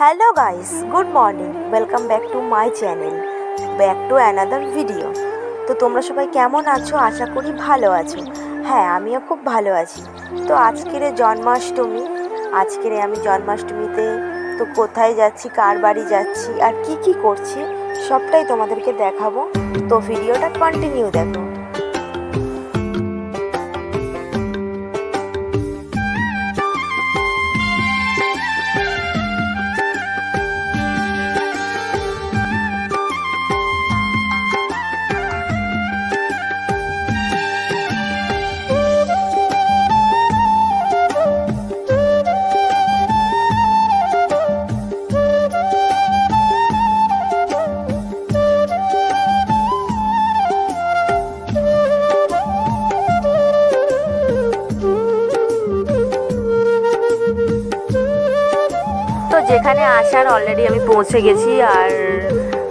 Hello guys good morning welcome back to my channel back to another video তো তোমরা সবাই কেমন আছো? আশা করি ভালো আছো। হ্যাঁ আমিও খুব ভালো আছি। তো আজকের জন্মাষ্টমী। আজকের আমি জন্মাষ্টমীতে তো কোথায় যাচ্ছি, কার বাড়ি যাচ্ছি, আর কি কি করছি, সবটাই তোমাদেরকে দেখাবো। তো ভিডিওটা কন্টিনিউ দেখো। আসার অলরেডি আমি পৌঁছে গেছি আর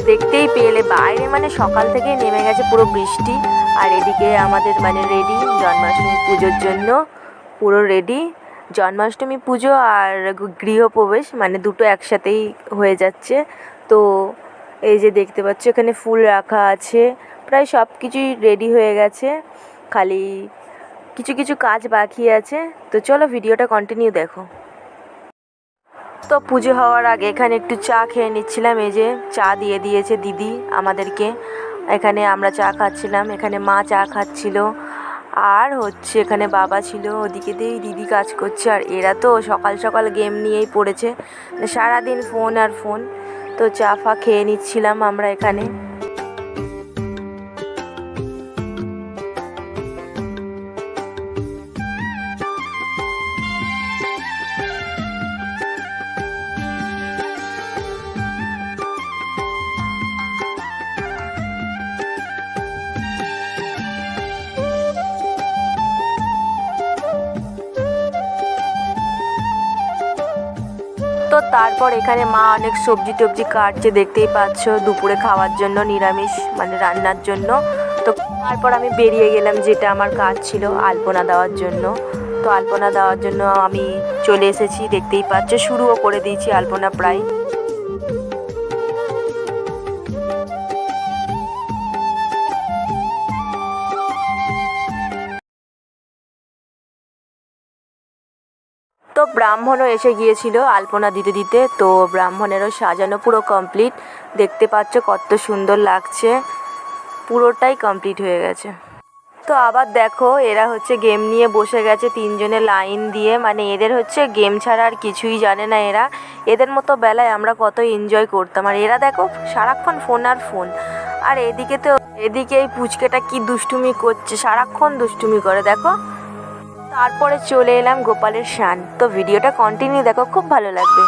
দেখতেই পেলে বাইরে মানে সকাল থেকে নেমে গেছে পুরো বৃষ্টি। আর এদিকে আমাদের মানে রেডি জন্মাষ্টমী পুজোর জন্য পুরো রেডি জন্মাষ্টমী পুজো আর গৃহপ্রবেশ মানে দুটো একসাথেই হয়ে যাচ্ছে। তো এই যে দেখতে পাচ্ছ এখানে ফুল রাখা আছে, প্রায় সব কিছুই রেডি হয়ে গেছে। খালি কিছু কিছু কাজ বাকি আছে। তো চলো ভিডিওটা কন্টিনিউ দেখো। তো পুজো হওয়ার আগে এখানে একটু চা খেয়ে নিচ্ছিলাম। এই যে চা দিয়ে দিয়েছে দিদি আমাদেরকে। এখানে আমরা চা খাচ্ছিলাম। এখানে মা চা খাচ্ছিল। আর হচ্ছে এখানে বাবা ছিল। ওদিকে দিয়েই দিদি কাজ করছে। আর এরা তো সকাল সকাল গেম নিয়েই পড়েছে। সারাদিন ফোন আর ফোন। তো চা ফা খেয়ে নিচ্ছিলাম আমরা এখানে। তারপর এখানে মা অনেক সবজি টবজি কাটছে, দেখতেই পাচ্ছ। দুপুরে খাওয়ার জন্য, নিরামিষ মানে রান্নার জন্য। তো তারপর আমি বেরিয়ে গেলাম, যেটা আমার কাজ ছিল, আলপনা দেওয়ার জন্য। তো আলপনা দেওয়ার জন্য আমি চলে এসেছি, দেখতেই পাচ্ছ। শুরুও করে দিয়েছি আলপনা প্রায়। ব্রাহ্মণও এসে গিয়েছিল আলপনা দিতে দিতে। তো ব্রাহ্মণেরও সাজানো পুরো কমপ্লিট দেখতে পাচ্ছ কত সুন্দর লাগছে। পুরোটাই কমপ্লিট হয়ে গেছে। তো আবার দেখো, এরা হচ্ছে গেম নিয়ে বসে গেছে তিনজনে লাইন দিয়ে। মানে এদের হচ্ছে গেম ছাড়া আর কিছুই জানে না এরা। এদের মতো বেলায় আমরা কত এনজয় করতাম। আর এরা দেখো, সারাক্ষণ ফোন আর ফোন আর এদিকে তো, এদিকে এই পুচকেটা কি দুষ্টুমি করছে, সারাক্ষণ দুষ্টুমি করে। দেখো তারপরে চলে এলাম গোপালের শান তো ভিডিওটা কন্টিনিউ দেখো খুব ভালো লাগবে।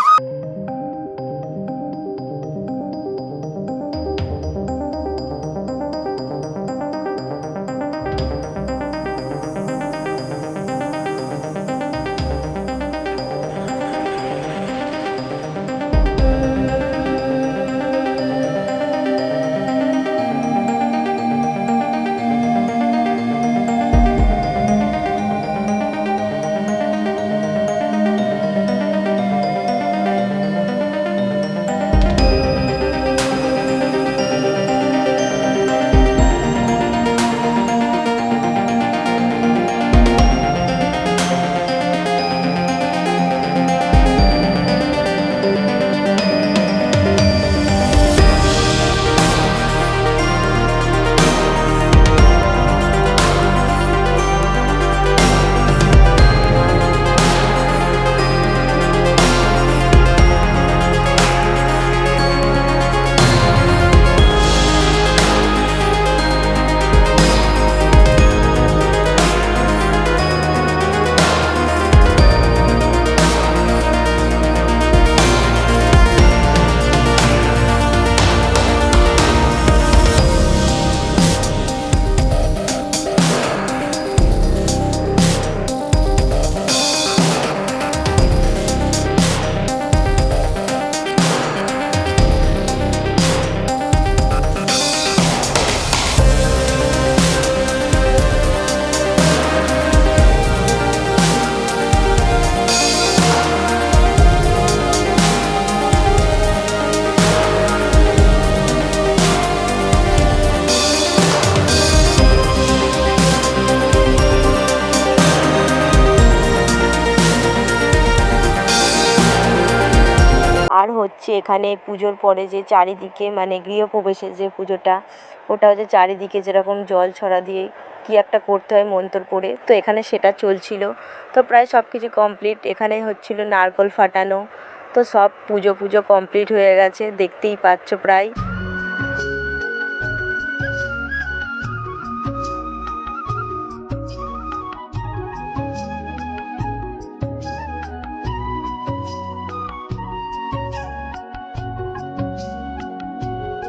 হচ্ছে এখানে পুজোর পরে যে চারিদিকে মানে গৃহপ্রবেশের যে পুজোটা ওটা হচ্ছে চারিদিকে যেরকম জল ছড়া দিয়ে কী একটা করতে হয় মন্ত্র পড়ে তো এখানে সেটা চলছিল। তো প্রায় সব কিছু কমপ্লিট এখানে হচ্ছিল নারকোল ফাটানো, তো সব পুজো পুজো কমপ্লিট হয়ে গেছে, দেখতেই পাচ্ছ প্রায়।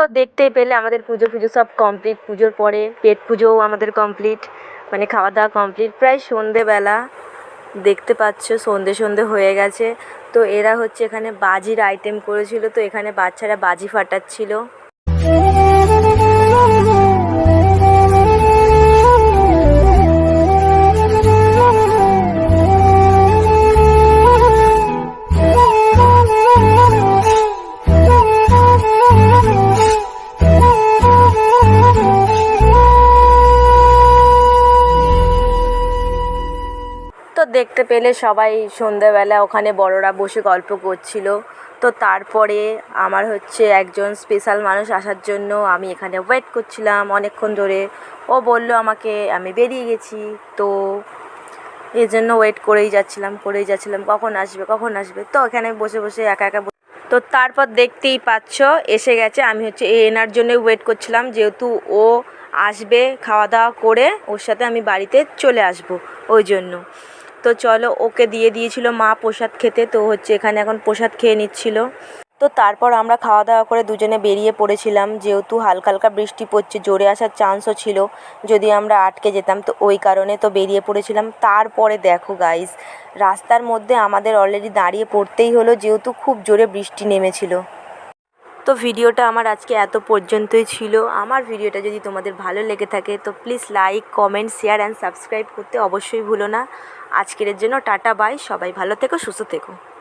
তো দেখতেই পেলে আমাদের পুজো ফুজো সব কমপ্লিট পুজোর পরে পেট পুজোও আমাদের কমপ্লিট মানে খাওয়া দাওয়া কমপ্লিট প্রায় সন্ধেবেলা দেখতে পাচ্ছ, সন্ধে সন্ধে হয়ে গেছে। তো এরা হচ্ছে এখানে বাজির আইটেম করেছিল। তো এখানে বাচ্চারা বাজি ফাটাচ্ছিল। পেলে সবাই সন্ধেবেলা ওখানে বড়রা বসে গল্প করছিল। তো তারপরে আমার হচ্ছে একজন স্পেশাল মানুষ আসার জন্য আমি এখানে ওয়েট করছিলাম অনেকক্ষণ ধরে। ও বলল আমাকে, আমি বেরিয়ে গেছি। তো এই জন্য ওয়েট করেই যাচ্ছিলাম করেই যাচ্ছিলাম। কখন আসবে? কখন আসবে? তো এখানে বসে বসে একা একা তো তারপর দেখতেই পাচ্ছ, এসে গেছে। আমি হচ্ছে এনার জন্যই ওয়েট করছিলাম, যেহেতু ও আসবে খাওয়া দাওয়া করে, ওর সাথে আমি বাড়িতে চলে আসব ওই জন্য। তো চলো, ওকে দিয়ে দিয়েছিল মা প্রসাদ খেতে। তো হচ্ছে এখানে এখন প্রসাদ খেয়ে নিচ্ছিল। তো তারপর আমরা খাওয়া দাওয়া করে দুজনে বেরিয়ে পড়েছিলাম। যেহেতু হালকা হালকা বৃষ্টি পড়ছে, জোরে আসার চান্সও ছিল। যদি আমরা আটকে যেতাম, তো ওই কারণে তো বেরিয়ে পড়েছিলাম। তারপরে দেখো গাইস রাস্তার মধ্যে আমাদের অলরেডি দাঁড়িয়ে পড়তেই হলো। যেহেতু খুব জোরে বৃষ্টি নেমেছিল। তো ভিডিওটা আমার আজকে এত পর্যন্তই ছিল। আমার ভিডিওটা যদি তোমাদের ভালো লেগে থাকে, তো please like comment share and subscribe করতে অবশ্যই ভুলো না। আজকের জন্য টাটা বাই সবাই ভালো থেকো, সুস্থ থেকো।